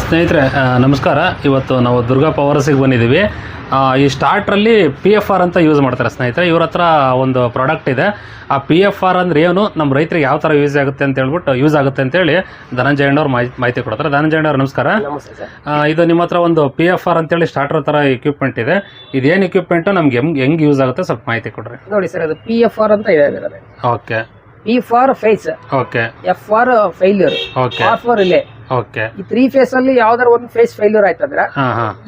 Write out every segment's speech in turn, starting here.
ಸ್ನೇಹಿತರೆ ನಮಸ್ಕಾರ. ಇವತ್ತು ನಾವು ದುರ್ಗಾ ಪವರ್ಸಿಗೆ ಬಂದಿದ್ದೀವಿ. ಈ ಸ್ಟಾರ್ಟ್ರಲ್ಲಿ ಪಿ ಎಫ್ ಆರ್ ಅಂತ ಯೂಸ್ ಮಾಡ್ತಾರೆ ಸ್ನೇಹಿತರೆ. ಇವ್ರ ಹತ್ರ ಒಂದು ಪ್ರಾಡಕ್ಟ್ ಇದೆ. ಆ ಪಿ ಎಫ್ ಆರ್ ಅಂದ್ರೆ ಏನು? ನಮ್ಮ ರೈತರಿಗೆ ಯಾವ ಥರ ಯೂಸ್ ಆಗುತ್ತೆ ಅಂತ ಹೇಳ್ಬಿಟ್ಟು ಯೂಸ್ ಆಗುತ್ತೆ ಅಂತೇಳಿ ಧನಂಜಯ ಅಣ್ಣವ್ರು ಮಾಹಿತಿ ಮಾಹಿತಿ ಕೊಡ್ತಾರೆ. ಧನಂಜಯ ಅಣ್ಣವ್ರು ನಮಸ್ಕಾರ. ಇದು ನಿಮ್ಮ ಹತ್ರ ಒಂದು ಪಿ ಎಫ್ ಆರ್ ಅಂತೇಳಿ ಸ್ಟಾರ್ಟರ್ ಥರ ಇಕ್ವಿಪ್ಮೆಂಟ್ ಇದೆ. ಇದೇನು ಇಕ್ವಿಪ್ಮೆಂಟು ನಮ್ಗೆ ಹೆಂಗೆ ಹೆಂಗೆ ಯೂಸ್ ಆಗುತ್ತೆ ಸ್ವಲ್ಪ ಮಾಹಿತಿ ಕೊಡ್ರಿ. ನೋಡಿ ಸರ್ ಅದು ಪಿ ಎಫ್ ಆರ್ ಅಂತ ಇದೆ okay. P for phase okay. F for failure okay. Of for relay okay. ಈ ತ್ರೀ ಫೇಸ್ ಅಲ್ಲಿ ಯಾವ್ದಾರ ಒಂದು ಫೇಸ್ ಫೇಲ್ಯೂರ್ ಆಯ್ತಂದ್ರೆ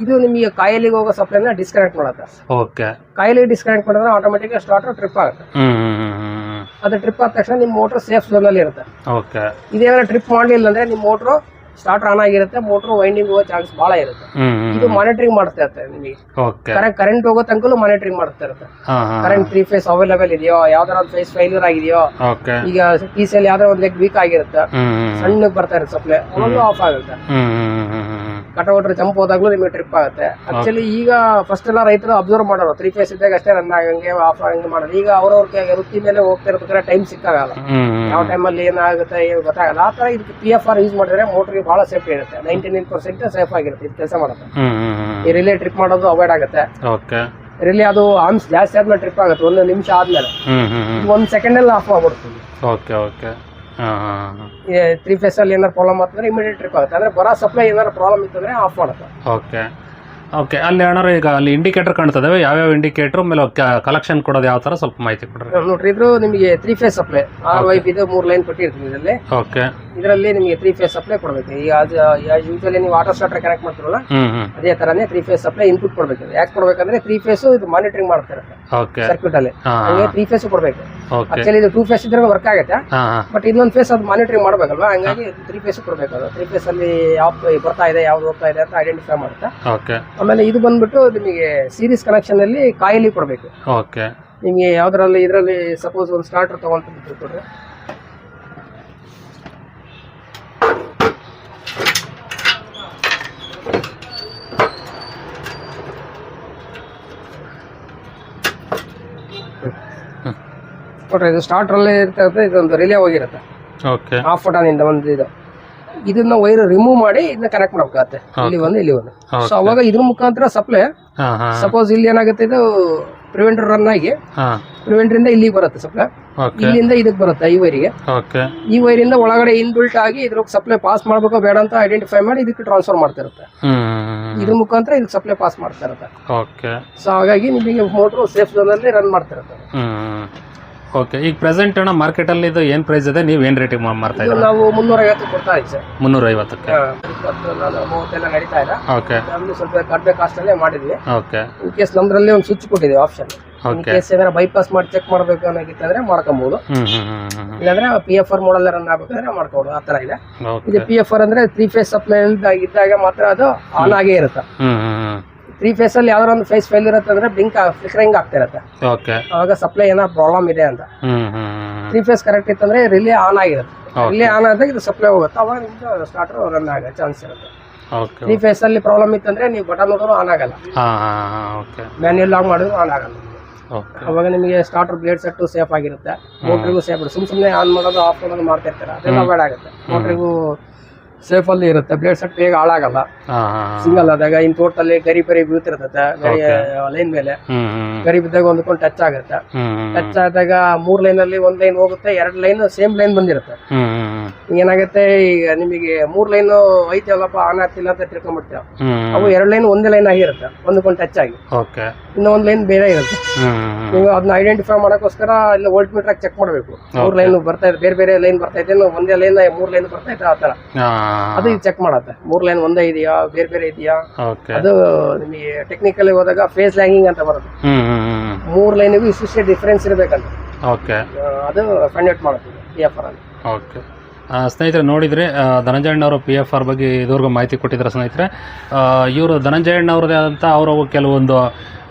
ಇದು ನಿಮಗೆ ಕಾಯಿಲೆಗೆ ಹೋಗೋ ಸಪ್ಲೈನ ಡಿಸ್ಕನೆಕ್ಟ್ ಮಾಡುತ್ತೆ. ಓಕೆ. ಕಾಯಿಲೆಗೆ ಡಿಸ್ಕನೆಕ್ಟ್ ಮಾಡಿದ್ರೆ ಆಟೋಮೆಟಿಕ್ ಸ್ಟಾರ್ಟರ್ ಟ್ರಿಪ್ ಆಗುತ್ತೆ. ಅದು ಟ್ರಿಪ್ ಆದ ತಕ್ಷಣ ನಿಮ್ಮ ಮೋಟರ್ ಸೇಫ್ ಝೋನ್ ಅಲ್ಲಿ ಇರುತ್ತೆ. ಓಕೆ. ಇದೇನಾದ್ರು ಟ್ರಿಪ್ ಮಾಡಲಿಲ್ಲ ಅಂದ್ರೆ ನಿಮ್ಮ ಮೋಟ್ರು ಸ್ಟಾರ್ಟರ್ ಆನ್ ಆಗಿರುತ್ತೆ ಮೋಟರ್ ವೈಂಡಿಂಗ್ ಹೋಗೋ ಚಾನ್ಸ್ ಬಹಳ ಇರುತ್ತೆ. ಇದು ಮಾನಿಟರಿಂಗ್ ಮಾಡ್ತಾ ಇರುತ್ತೆ ನಿಮಗೆ. ಕರೆಂಟ್ ಹೋಗೋ ತನಕಲೂ ಮಾನಿಟರಿಂಗ್ ಮಾಡ್ತಾ ಇರುತ್ತೆ. ಕರೆಂಟ್ ತ್ರೀ ಫೇಸ್ ಅವೈಲೇಬಲ್ ಇದೆಯೋ ಯಾವ್ದಾರ ಒಂದು ಫೇಸ್ ಫೈಲ್ಯೂರ್ ಆಗಿದೆಯೋ ಈಗ ಈ ಸೆಲ್ ಅಲ್ಲಿ ಯಾವ್ದಾರ ಒಂದು ಲೆಗ್ ವೀಕ್ ಆಗಿರುತ್ತೆ ಸಣ್ಣಗೆ ಬರ್ತಾ ಇರುತ್ತೆ ಸಪ್ಲೈ ಆಫ್ ಆಗುತ್ತೆ. ಕಟೌಟ್ರ್ ಜಂಪ್ ಹೋದಾಗ್ಲೂ ನಿಮಗೆ ಟ್ರಿಪ್ ಆಗುತ್ತೆ. ಆಕ್ಚುಲಿ ಈಗ ಫಸ್ಟ್ ಎಲ್ಲ ರೈತರು ಅಬ್ಸರ್ವ್ ಮಾಡೋರು. ತ್ರೀ ಫೇಸ್ ಇದ್ದಾಗ ಅಷ್ಟೇ ರನ್ ಆಗಂಗೆ ಆಫ್ ಆಗಂಗೆ ಮಾಡೋದು ಈಗ ಅವ್ರವ್ರ ವೃತ್ತಿ ಮೇಲೆ ಹೋಗ್ತಾ ಇರ್ಬೇಕಾದ್ರೆ ಟೈಮ್ ಸಿಕ್ಕಾಗಲ್ಲ. ಯಾವ ಟೈಮಲ್ಲಿ ಏನಾಗುತ್ತೆ ಏನು ಗೊತ್ತಾಗಲ್ಲ. ಆ ಥರ ಇದಕ್ಕೆ ಪಿ ಎಫ್ ಆರ್ ಯೂಸ್ ಮಾಡಿದ್ರೆ ಮೋಟ್ರಿಗೆ ಬಹಳ ಸೇಫ್ ಇರುತ್ತೆ. ನೈಂಟಿ ನೈನ್ ಪರ್ಸೆಂಟ್ ಸೇಫ್ ಆಗಿರುತ್ತೆ. ಇದು ಕೆಲಸ ಮಾಡುತ್ತೆ. ಈ ರಿಲೇ ಟ್ರಿಪ್ ಮಾಡೋದು ಅವಾಯ್ಡ್ ಆಗುತ್ತೆ. ರಿಲೇ ಅದು ಆರ್ಮ್ಸ್ ಜಾಸ್ತಿ ಆದ್ಮೇಲೆ ಟ್ರಿಪ್ ಆಗುತ್ತೆ. ಒಂದು ನಿಮಿಷ ಆದ್ಮೇಲೆ. ಒಂದ್ ಸೆಕೆಂಡ್ ಅಲ್ಲಿ ಒಂದು ಸೆಕೆಂಡಲ್ಲಿ ಆಫ್ ಆಗ್ಬಿಡ್ತೀವಿ ಓಕೆ ಓಕೆ ತ್ರೀ ಫೇಸ್ ಅಲ್ಲಿ ಏನಾರು ಪ್ರಾಬ್ಲಮ್ ಆಗ್ತಂದ್ರೆ ಇಮಿಡಿಯೇಟ್ ಟ್ರಿಪ್ ಆಗುತ್ತೆ. ಅಂದ್ರೆ ಬರೋ ಸಪ್ಲೈ ಏನಾರು ಪ್ರಾಬ್ಲಮ್ ಇತ್ತಂದ್ರೆ ಆಫ್ ಮಾಡುತ್ತೆ. ಓಕೆ ಓಕೆ ಅಲ್ಲಿ ಅಣ್ಣಾರ ಈಗ ಅಲ್ಲಿ ಇಂಡಿಕೇಟರ್ ಕಾಣ್ತದವೆ ಯಾವ್ಯಾವ ಇಂಡಿಕೇಟರ್ ಮೇಲೆ ಕಲೆಕ್ಷನ್ ಕೊಡೋದು ಯಾವ ತರ ಸ್ವಲ್ಪ ಮಾಹಿತಿ ಕೊಡ್ರಿ. ನೋಡ್ರಿ ಇದ್ರು ನಿಮಗೆ three phase supply R wipe ಇದು ಮೂರು ಲೈನ್ ಕೊಟ್ಟಿರ್ತೀವಿ ಇದರಲ್ಲಿ. ಓಕೆ ಇದರಲ್ಲಿ ನಿಮಗೆ ತ್ರೀ ಫೇಸ್ ಸಪ್ಲೈ ಕೊಡಬೇಕು. ಈಗ ಯೂಶಲಿ ನೀವು ಆಟೋ ಸ್ಟಾರ್ಟರ್ ಕನೆಕ್ಟ್ ಮಾಡ್ತಿರಲ್ಲ ಅದೇ ತರನೇ ತ್ರೀ ಫೇಸ್ ಸಪ್ಲೈ ಇನ್ಪುಟ್ ಕೊಡಬೇಕು. ಯಾಕೆ ಕೊಡ್ಬೇಕಂದ್ರೆ ತ್ರೀ ಫೇಸ್ ಇದು ಮಾನಿಟರಿಂಗ್ ಮಾಡ್ತಾರೆ ಸರ್ಕ್ಯೂಟ್ ಅಲ್ಲಿ. ತ್ರೀ ಫೇಸ್ ಕೊಡಬೇಕು. ಆಕ್ಚುಲಿ ಇದು ಟೂ ಫೇಸ್ ಇದ್ರೆ ವರ್ಕ್ ಆಗುತ್ತೆ. ಬಟ್ ಇನ್ನೊಂದು ಫೇಸ್ ಅದು ಮಾನಿಟರಿಂಗ್ ಮಾಡಬೇಕಲ್ವಾ? ಹಂಗಾಗಿ ತ್ರೀ ಫೇಸ್ ಕೊಡಬೇಕು ಅದು. ತ್ರೀ ಫೇಸ್ ಅಲ್ಲಿ ಯಾವ ಬರ್ತಾ ಇದೆ ಯಾವ್ದು ಹೋಗ್ತಾ ಇದೆ ಅಂತ ಐಡೆಂಟಿಫೈ ಮಾಡುತ್ತೆ? ಓಕೆ ಆಮೇಲೆ ಇದು ಬಂದ್ಬಿಟ್ಟು ನಿಮಗೆ ಸೀರೀಸ್ ಕನೆಕ್ಷನ್ ಅಲ್ಲಿ ಕಾಯಿಲಿ ಕೊಡಬೇಕು. ಓಕೆ. ನಿಮಗೆ ಯಾವ್ದ್ರಲ್ಲಿ ಇದರಲ್ಲಿ ಸಪೋಸ್ ಒಂದು ಸ್ಟಾರ್ಟರ್ ತಗೊಂತ ಕೊಡ್ರಿ ನೋಡ್ರಿ ಇದು ಸ್ಟಾರ್ಟ್ರಲ್ಲೇ ಇರ್ತದೆ ಇದೊಂದು ರಿಲೇ ಹೋಗಿರುತ್ತೆ. ಓಕೆ. ಆಫ್ ಬಟನ್ ಒಂದು ಇದು. ಇದನ್ನ ವೈರ್ ರಿಮೂವ್ ಮಾಡಿ ಇದನ್ನ ಕನೆಕ್ಟ್ ಮಾಡ್ಬೇಕಾಗತ್ತೆ. ಇಲ್ಲಿ ಒಂದು ಇಲ್ಲಿ ಒಂದು. ಸೊ ಅವಾಗ ಇದ್ರ ಮುಖಾಂತರ ಸಪ್ಲೈ ಸಪೋಸ್ ಇಲ್ಲಿ ಏನಾಗುತ್ತೆ ಇದು ಪ್ರಿವೆಂಟರ್ ರನ್ ಆಗಿ ಪ್ರಿವೆಂಟರ್ ಇಂದ ಇಲ್ಲಿಗೆ ಬರುತ್ತೆ ಸಪ್ಲೈ ಇಲ್ಲಿಂದ ಇದಕ್ಕೆ ಬರುತ್ತೆ ಈ ವೈರಿಗೆ ಈ ವೈರಿಂದ ಒಳಗಡೆ ಇನ್ಬಿಲ್ಟ್ ಆಗಿ ಇದ್ರ ಸಪ್ಲೈ ಪಾಸ್ ಮಾಡ್ಬೇಕೋ ಬೇಡ ಅಂತ ಐಡೆಂಟಿಫೈ ಮಾಡಿ ಇದಕ್ಕೆ ಟ್ರಾನ್ಸ್ಫರ್ ಮಾಡ್ತಾ ಇರುತ್ತೆ ಇದ್ರ ಮುಖಾಂತರ ಇದಕ್ಕೆ ಸಪ್ಲೈ ಪಾಸ್ ಮಾಡ್ತಾ ಇರುತ್ತೆ ಸೊ ಹಾಗಾಗಿ ನಿಮಗೆ ಮೋಟ್ರು ಸೇಫ್ ಝೋನಲ್ಲಿ ರನ್ ಮಾಡ್ತಾ ಇರುತ್ತೆ ಓಕೆ ಈಗ ಪ್ರೆಸೆಂಟ್ ಅಣ್ಣ ಮಾರ್ಕೆಟಲ್ಲಿ ಇದು ಏನ್ ಪ್ರೈಸ್ ಇದೆ? ನೀವು ಏನ್ ರೇಟಿಗೆ ಮಾರ್ತಾ ಇದು ಇದ್ದೀರಾ? ನಾವು ಮುನ್ನೂರ ಐವತ್ತು ಕೊಡ್ತಾ ಇದ್ದೀವಿ ಸರ್. ಮುನ್ನೂರ ಐವತ್ತಕ್ಕೆ ಇಪ್ಪತ್ತು ನಾನು ಮೂವತ್ತೆಲ್ಲ ನಡೀತಾ ಇದೆ. ಓಕೆ ನಮ್ದು ಸ್ವಲ್ಪ ಕಡಿಮೆ ಕಾಸ್ಟ್ ಅಲ್ಲಿ ಮಾಡಿದ್ವಿ. ಓಕೆ ಇನ್ ಕೇಸ್ ನಮ್ದ್ರಲ್ಲಿ ಒಂದು ಸ್ವಿಚ್ ಕೊಟ್ಟಿದ್ದೀವಿ ಆಪ್ಷನ್ ಇನ್ ಓಕೆ ಕೇಸ್ ಏನಾರ ಬೈಪಾಸ್ ಮಾಡಿ ಚೆಕ್ ಮಾಡಬೇಕು ಅನ್ನೋದಿತ್ತಂದ್ರೆ ಮಾಡ್ಕೊಬಹುದು ಹ್ಮ್ ಹ್ಮ್ ಹ್ಮ್ ಇಲ್ಲಾಂದ್ರೆ P F R model run ಆಗ್ಬೇಕಂದ್ರೆ ಮಾಡ್ಕೊಬೋದು. ಆ ತರ ಇದೆ. ಓಕೆ ಇದು ಪಿ ಎಫ್ ಆರ್ ಅಂದ್ರೆ ತ್ರೀ ಫೇಸ್ ಸಪ್ಲೈ ಇದ್ದಾಗ ಮಾತ್ರ ಅದು ಆನ್ ಆಗೇ ಇರುತ್ತೆ. ಹ್ಮ್ ತ್ರೀ ಫೇಸ್ ಅಲ್ಲಿ ಯಾವ್ದಾರ ಒಂದು ಫೇಸ್ ಫೇಲ್ ಇರುತ್ತೆ ಅಂದ್ರೆ ಬ್ಲಿಂಕ್ ಫ್ಲಿಕರಿಂಗ್ ಆಗ್ತಾ ಇರುತ್ತೆ. ಓಕೆ ಅವಾಗ ಸಪ್ಲೈ ಏನೋ ಪ್ರಾಬ್ಲಮ್ ಇದೆ ಅಂತ. ತ್ರೀ ಫೇಸ್ ಕರೆಕ್ಟ್ ಇತ್ತಂದ್ರೆ ರಿಲೇ ಆನ್ ಆಗಿರುತ್ತೆ. ರಿಲೇ ಆನ್ ಆದಾಗ ಇದು ಸಪ್ಲೈ ಹೋಗುತ್ತೆ. ಅವಾಗ ನಿಮ್ದು ಸ್ಟಾರ್ಟರ್ ರನ್ ಆಗೋ ಚಾನ್ಸ್ ಇರುತ್ತೆ. ತ್ರೀ ಫೇಸ್ ಅಲ್ಲಿ ಪ್ರಾಬ್ಲಮ್ ಇತ್ತಂದ್ರೆ ನೀವು ಬಟನ್ ನೋಡಿದ್ರು ಆನ್ ಆಗಲ್ಲ. ಮ್ಯಾನ್ಯಲ್ ಆಗಿ ಮಾಡಿದ್ರು ಆನ್ ಆಗಲ್ಲ. ಅವಾಗ ನಿಮಗೆ ಸ್ಟಾರ್ಟರ್ ಬ್ಲೇಡ್ ಸೆಟ್ ಸೇಫ್ ಆಗಿರುತ್ತೆ. ಮೋಟ್ರಿಗೂ ಸೇಫ್ ಸುಮ್ ಸುಮ್ಮನೆ ಆನ್ ಮಾಡೋದು ಆಫ್ ಮಾಡೋದು ಮಾಡ್ತಿರ್ತಾರೆ ಅದೆಲ್ಲ ಬೇಡ ಆಗುತ್ತೆ. ಮೋಟ್ರಿಗೂ ಸೇಫ್ ಅಲ್ಲಿ ಇರುತ್ತೆ. ಬ್ಲೇಡ್ ಸೆಟ್ ಬೇಗ ಹಾಳಾಗಲ್ಲ. ಸಿಂಗಲ್ ಆದಾಗ ಇನ್ ತೋಟದಲ್ಲಿ ಗರಿ ಪರಿ ಬೀಳ್ತಿರ್ತದೆ ಗರಿ ಲೈನ್ ಮೇಲೆ. ಗರಿ ಬಿದ್ದಾಗ ಒಂದ್ಕೊಂಡು ಟಚ್ ಆಗುತ್ತೆ. ಟಚ್ ಆದಾಗ ಮೂರ್ ಲೈನ್ ಅಲ್ಲಿ ಒಂದ್ ಲೈನ್ ಹೋಗುತ್ತೆ ಎರಡ್ ಲೈನ್ ಸೇಮ್ ಲೈನ್ ಬಂದಿರುತ್ತೆ. ಏನಾಗುತ್ತೆ ಈಗ ನಿಮಗೆ ಮೂರ್ ಲೈನ್ ಐತೆ ಅಲ್ಲಪ್ಪ ಆನ್ ಆಗ್ತಿಲ್ಲ ಅಂತ ತಿಳ್ಕೊಂಡ್ಬಿಡ್ತೇವೆ ಅವು ಎರಡ್ ಲೈನ್ ಒಂದೇ ಲೈನ್ ಆಗಿರುತ್ತೆ. ಒಂದಕ್ಕೊಂದು ಟಚ್ ಆಗಿ. ಇನ್ನು ಒಂದ್ ಲೈನ್ ಬೇರೆ ಇರುತ್ತೆ. ನೀವು ಅದನ್ನ ಐಡೆಂಟಿಫೈ ಮಾಡೋಕ್ಕೋಸ್ಕರ ಇಲ್ಲಿ ವೋಲ್ಟ್ ಮೀಟರ್ ಚೆಕ್ ಮಾಡಬೇಕು. ಮೂರ್ ಲೈನ್ ಬರ್ತಾ ಇದೆ ಬೇರೆ ಬೇರೆ ಲೈನ್ ಬರ್ತಾ ಇದೆ ಒಂದೇ ಲೈನ್ ಮೂರ್ ಲೈನ್ ಬರ್ತಾ ಇದೆ ಆ ತರ. ಅದು ಚೆಕ್ ಮಾಡತ್ತೆ. ಮೂರ್ ಲೈನ್ ಒಂದೇ ಇದೆಯಾ? ಬೇರೆ ಬೇರೆ ಇದೆಯಾ? ಓಕೆ ಅದು ನಿಮಗೆ ಟೆಕ್ನಿಕಲ್ ಹೋದಾಗ ಫೇಸ್ ಲ್ಯಾಂಗಿಂಗ್ ಅಂತ ಬರುತ್ತೆ. ಹ್ಮ್ ಹ್ಮ್ ಹ್ಮ್ ಮೂರ್ ಲೈನಿಗೂ ಇಷ್ಟಿಷ್ಟೇ ಡಿಫ್ರೆನ್ಸ್ ಇರಬೇಕಂತ. ಓಕೆ ಅದು ಫೈಂಡ್ ಔಟ್ ಮಾಡುತ್ತೆ ಪಿ ಎಫ್ ಆರ್ ಅಲ್ಲಿ. ಓಕೆ ಸ್ನೇಹಿತರೆ, ನೋಡಿದರೆ ಧನಂಜಯಣ್ಣವರು ಪಿ ಎಫ್ ಆರ್ ಬಗ್ಗೆ ಇದುವರೆಗೂ ಮಾಹಿತಿ ಕೊಟ್ಟಿದ್ದಾರೆ ಸ್ನೇಹಿತರೆ. ಇವರು ಧನಂಜಯಣ್ಣವ್ರದೇ ಆದಂಥ ಅವರ ಕೆಲವೊಂದು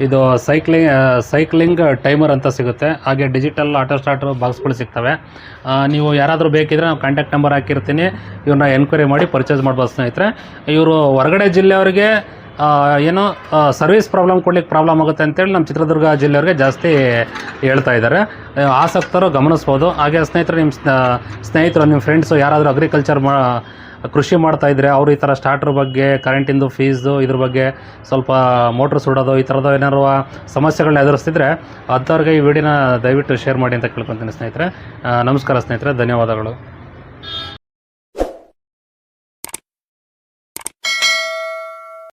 ಇದು ಸೈಕ್ಲಿಂಗ್ ಸೈಕ್ಲಿಂಗ್ ಟೈಮರ್ ಅಂತ ಸಿಗುತ್ತೆ. ಹಾಗೆ ಡಿಜಿಟಲ್ ಆಟೋ ಸ್ಟಾರ್ಟರ್ ಬಾಕ್ಸ್ಗಳು ಸಿಗ್ತವೆ. ನೀವು ಯಾರಾದರೂ ಬೇಕಿದ್ರೆ ನಾವು ಕಾಂಟ್ಯಾಕ್ಟ್ ನಂಬರ್ ಹಾಕಿರ್ತೀನಿ. ಇವ್ರನ್ನ ಎನ್ಕ್ವೈರಿ ಮಾಡಿ ಪರ್ಚೇಸ್ ಮಾಡ್ಬೋದು ಸ್ನೇಹಿತರೆ. ಇವರು ಹೊರಗಡೆ ಜಿಲ್ಲೆಯವರಿಗೆ ಏನೋ ಸರ್ವಿಸ್ ಪ್ರಾಬ್ಲಮ್ ಕೊಡ್ಲಿಕ್ಕೆ ಪ್ರಾಬ್ಲಮ್ ಆಗುತ್ತೆ ಅಂತೇಳಿ ನಮ್ಮ ಚಿತ್ರದುರ್ಗ ಜಿಲ್ಲೆಯವ್ರಿಗೆ ಜಾಸ್ತಿ ಹೇಳ್ತಾ ಇದ್ದಾರೆ. ಆಸಕ್ತರು ಗಮನಿಸ್ಬೋದು. ಹಾಗೆ ಸ್ನೇಹಿತರು ನಿಮ್ಮ ಸ್ನೇಹಿತರು ನಿಮ್ಮ ಫ್ರೆಂಡ್ಸು ಯಾರಾದರೂ ಅಗ್ರಿಕಲ್ಚರ್ ಮಾ, ಕೃಷಿ ಮಾಡ್ತಾ ಇದ್ದರೆ ಅವರು ಈ ಥರ ಸ್ಟಾರ್ಟರ್ ಬಗ್ಗೆ ಕರೆಂಟಿಂದು ಫೀಸು ಇದ್ರ ಬಗ್ಗೆ ಸ್ವಲ್ಪ ಮೋಟ್ರ್ ಸುಡೋದು, ಈ ಥರದ್ದು ಏನಾರು ಸಮಸ್ಯೆಗಳನ್ನ ಎದುರಿಸ್ತಿದ್ರೆ ಅಂಥವ್ರಿಗೆ ಈ ವಿಡಿಯೋನ ದಯವಿಟ್ಟು ಶೇರ್ ಮಾಡಿ ಅಂತ ಕೇಳ್ಕೊತೀನಿ ಸ್ನೇಹಿತರೆ. ನಮಸ್ಕಾರ ಸ್ನೇಹಿತರೆ. ಧನ್ಯವಾದಗಳು.